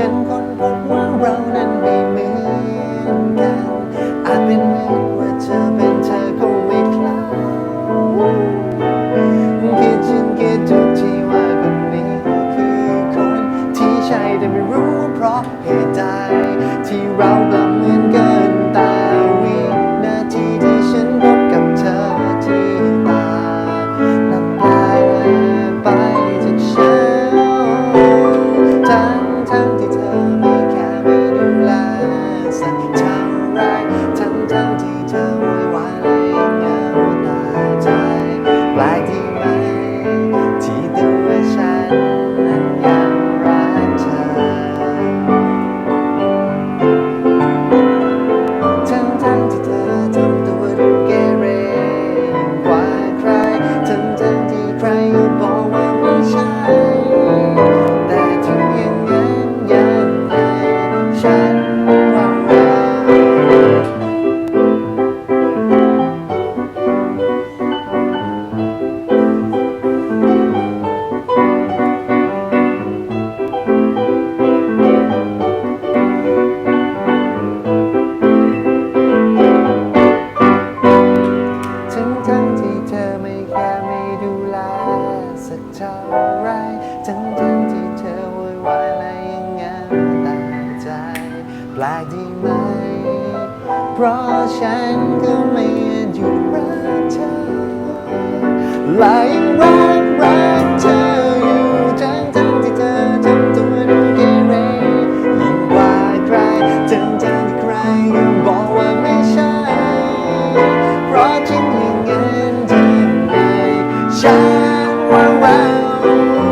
ฉันคนพบว่าเรานั้นไม่เหมือนกันอาจเป็นเหมือนว่าเธอเป็นเธอก็ไม่คล้ายคิดฉันคิดทุกทีว่าคนนี้คือคนที่ใช่แต่ไม่รู้เพราะเหตุใดที่เรากลับมื ปลกดีไหม เพราะฉันก็ไม่อาจหยุดรักเธอแลายรักรักเธออยู่ทั้งทั้งที่เธอทำตัวดูเกเรยิ่งกว่าใครทั้งทั้งที่ใครยังบอกว่าไม่ใช่ เพราะจริงอย่างนั้นทำไมฉันว่าง